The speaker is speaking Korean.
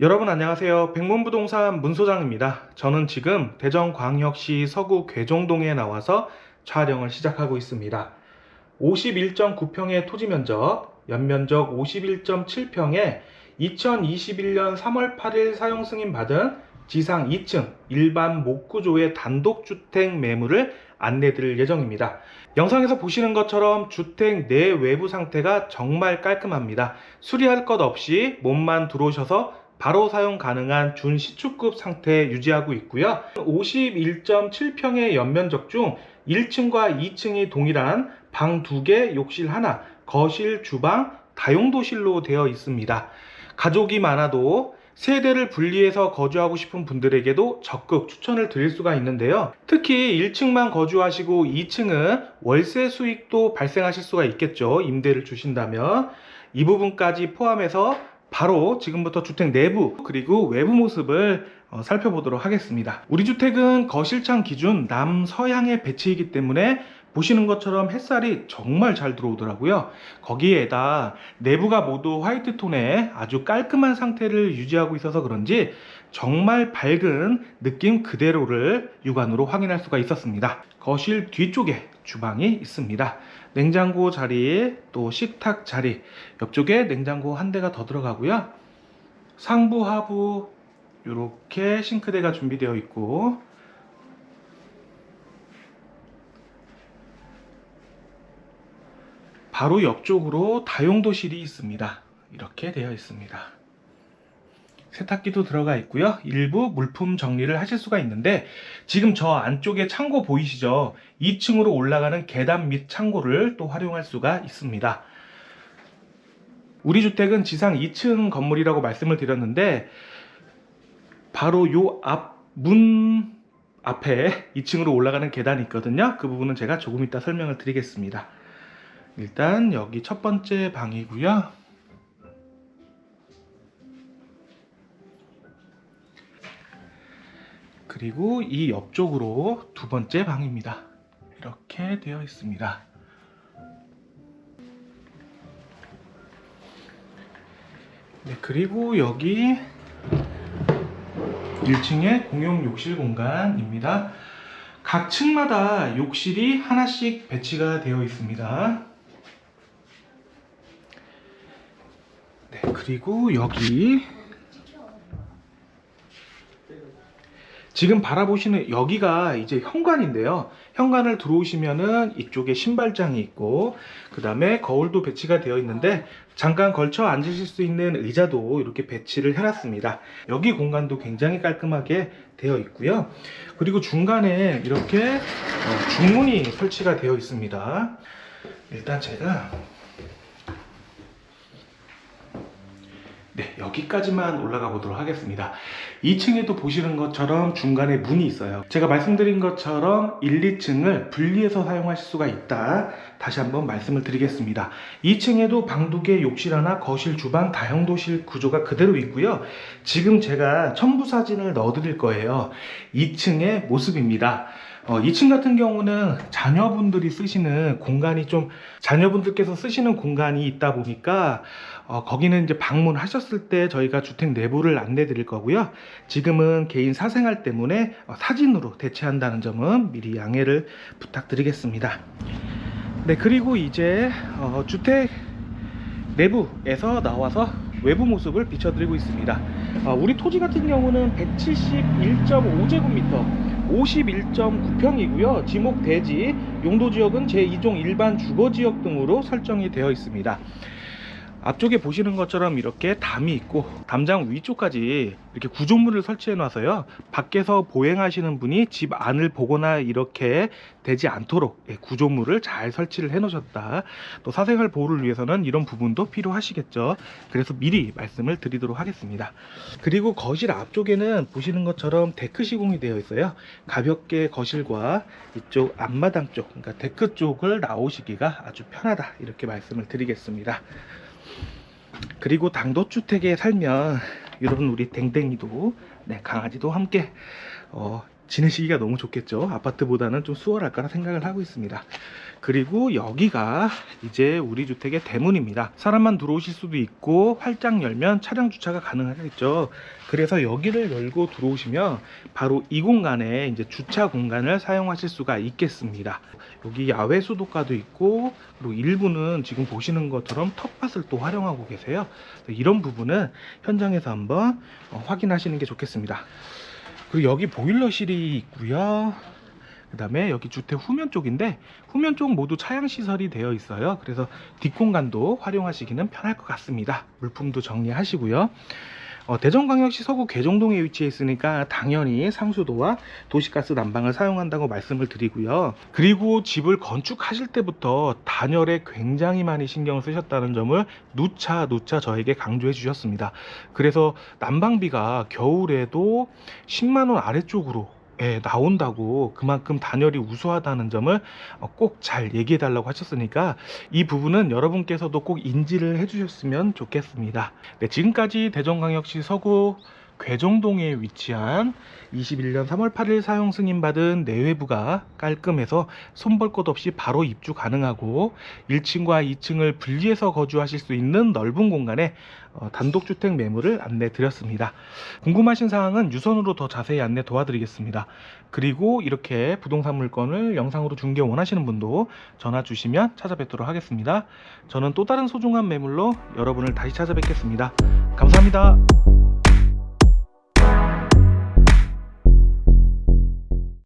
여러분 안녕하세요. 백문부동산 문소장입니다. 저는 지금 대전광역시 서구 괴종동에 나와서 촬영을 시작하고 있습니다. 51.9평의 토지 면적, 연면적 51.7평에 2021년 3월 8일 사용 승인 받은 지상 2층 일반 목구조의 단독주택 매물을 안내 드릴 예정입니다. 영상에서 보시는 것처럼 주택 내 외부 상태가 정말 깔끔합니다. 수리할 것 없이 몸만 들어오셔서 바로 사용 가능한 준시축급 상태 유지하고 있고요. 51.7평의 연면적 중 1층과 2층이 동일한 방 2개, 욕실 하나, 거실, 주방, 다용도실로 되어 있습니다. 가족이 많아도 세대를 분리해서 거주하고 싶은 분들에게도 적극 추천을 드릴 수가 있는데요. 특히 1층만 거주하시고 2층은 월세 수익도 발생하실 수가 있겠죠. 임대를 주신다면. 이 부분까지 포함해서 바로 지금부터 주택 내부 그리고 외부 모습을 어, 살펴보도록 하겠습니다. 우리 주택은 거실창 기준 남서향의 배치이기 때문에 보시는 것처럼 햇살이 정말 잘 들어오더라고요. 거기에다 내부가 모두 화이트 톤의 아주 깔끔한 상태를 유지하고 있어서 그런지 정말 밝은 느낌 그대로를 육안으로 확인할 수가 있었습니다. 거실 뒤쪽에 주방이 있습니다. 냉장고 자리, 또 식탁 자리, 옆쪽에 냉장고 한 대가 더 들어가고요. 상부, 하부 이렇게 싱크대가 준비되어 있고 바로 옆쪽으로 다용도실이 있습니다. 이렇게 되어 있습니다. 세탁기도 들어가 있고요. 일부 물품 정리를 하실 수가 있는데 지금 저 안쪽에 창고 보이시죠? 2층으로 올라가는 계단 및 창고를 또 활용할 수가 있습니다. 우리 주택은 지상 2층 건물이라고 말씀을 드렸는데 바로 요 앞 문 앞에 2층으로 올라가는 계단이 있거든요. 그 부분은 제가 조금 이따 설명을 드리겠습니다. 일단 여기 첫 번째 방이고요. 그리고 이 옆쪽으로 두 번째 방입니다. 이렇게 되어 있습니다. 네, 그리고 여기 1층의 공용 욕실 공간입니다. 각 층마다 욕실이 하나씩 배치가 되어 있습니다. 네, 그리고 여기 지금 바라보시는 여기가 이제 현관인데요. 현관을 들어오시면은 이쪽에 신발장이 있고 그 다음에 거울도 배치가 되어 있는데 잠깐 걸쳐 앉으실 수 있는 의자도 이렇게 배치를 해놨습니다. 여기 공간도 굉장히 깔끔하게 되어 있고요. 그리고 중간에 이렇게 어, 중문이 설치가 되어 있습니다. 일단 제가 네, 여기까지만 올라가 보도록 하겠습니다. 2층에도 보시는 것처럼 중간에 문이 있어요. 제가 말씀드린 것처럼 1, 2층을 분리해서 사용하실 수가 있다. 다시 한번 말씀을 드리겠습니다. 2층에도 방두개, 욕실 하나, 거실, 주방, 다용도실 구조가 그대로 있고요. 지금 제가 첨부 사진을 넣어드릴 거예요. 2층의 모습입니다. 어, 2층 같은 경우는 자녀분들이 쓰시는 공간이 좀 자녀분들께서 쓰시는 공간이 있다 보니까 어, 거기는 이제 방문하셨을 때 저희가 주택 내부를 안내 드릴 거고요. 지금은 개인 사생활 때문에 어, 사진으로 대체한다는 점은 미리 양해를 부탁드리겠습니다. 네, 그리고 이제 어, 주택 내부에서 나와서 외부 모습을 비춰드리고 있습니다. 어, 우리 토지 같은 경우는 171.5제곱미터 51.9평이고요. 지목 대지, 용도 지역은 제2종 일반 주거 지역 등으로 설정이 되어 있습니다. 앞쪽에 보시는 것처럼 이렇게 담이 있고 담장 위쪽까지 이렇게 구조물을 설치해 놔서요. 밖에서 보행하시는 분이 집 안을 보거나 이렇게 되지 않도록 예, 구조물을 잘 설치를 해 놓으셨다. 또 사생활 보호를 위해서는 이런 부분도 필요하시겠죠. 그래서 미리 말씀을 드리도록 하겠습니다. 그리고 거실 앞쪽에는 보시는 것처럼 데크 시공이 되어 있어요. 가볍게 거실과 이쪽 앞마당 쪽 그러니까 데크 쪽을 나오시기가 아주 편하다. 이렇게 말씀을 드리겠습니다 그리고 당도주택에 살면 이런 우리 댕댕이도 네, 강아지도 함께 어, 지내시기가 너무 좋겠죠. 아파트보다는 좀 수월할까 생각을 하고 있습니다. 그리고 여기가 이제 우리 주택의 대문입니다. 사람만 들어오실 수도 있고 활짝 열면 차량 주차가 가능하겠죠. 그래서 여기를 열고 들어오시면 바로 이 공간에 이제 주차 공간을 사용하실 수가 있겠습니다. 여기 야외 수도가도 있고 그리고 일부는 지금 보시는 것처럼 텃밭을 또 활용하고 계세요. 이런 부분은 현장에서 한번 어, 확인하시는 게 좋겠습니다. 그리고 여기 보일러실이 있고요. 그 다음에 여기 주택 후면 쪽인데 후면 쪽 모두 차양 시설이 되어 있어요. 그래서 뒷공간도 활용하시기는 편할 것 같습니다. 물품도 정리하시고요. 어, 대전광역시 서구 괴정동에 위치해 있으니까 당연히 상수도와 도시가스 난방을 사용한다고 말씀을 드리고요. 그리고 집을 건축하실 때부터 단열에 굉장히 많이 신경을 쓰셨다는 점을 누차 누차 저에게 강조해 주셨습니다. 그래서 난방비가 겨울에도 10만 원 아래쪽으로 예, 나온다고 그만큼 단열이 우수하다는 점을 어, 꼭잘 얘기해 달라고 하셨으니까 이 부분은 여러분께서도 꼭 인지를 해 주셨으면 좋겠습니다. 네, 지금까지 대전광역시 서구 괴정동에 위치한 21년 3월 8일 사용 승인받은 내외부가 깔끔해서 손볼 것 없이 바로 입주 가능하고 1층과 2층을 분리해서 거주하실 수 있는 넓은 공간에 어, 단독주택 매물을 안내 드렸습니다. 궁금하신 사항은 유선으로 더 자세히 안내 도와드리겠습니다. 그리고 이렇게 부동산 물건을 영상으로 중개 원하시는 분도 전화 주시면 찾아뵙도록 하겠습니다. 저는 또 다른 소중한 매물로 여러분을 다시 찾아뵙겠습니다. 감사합니다.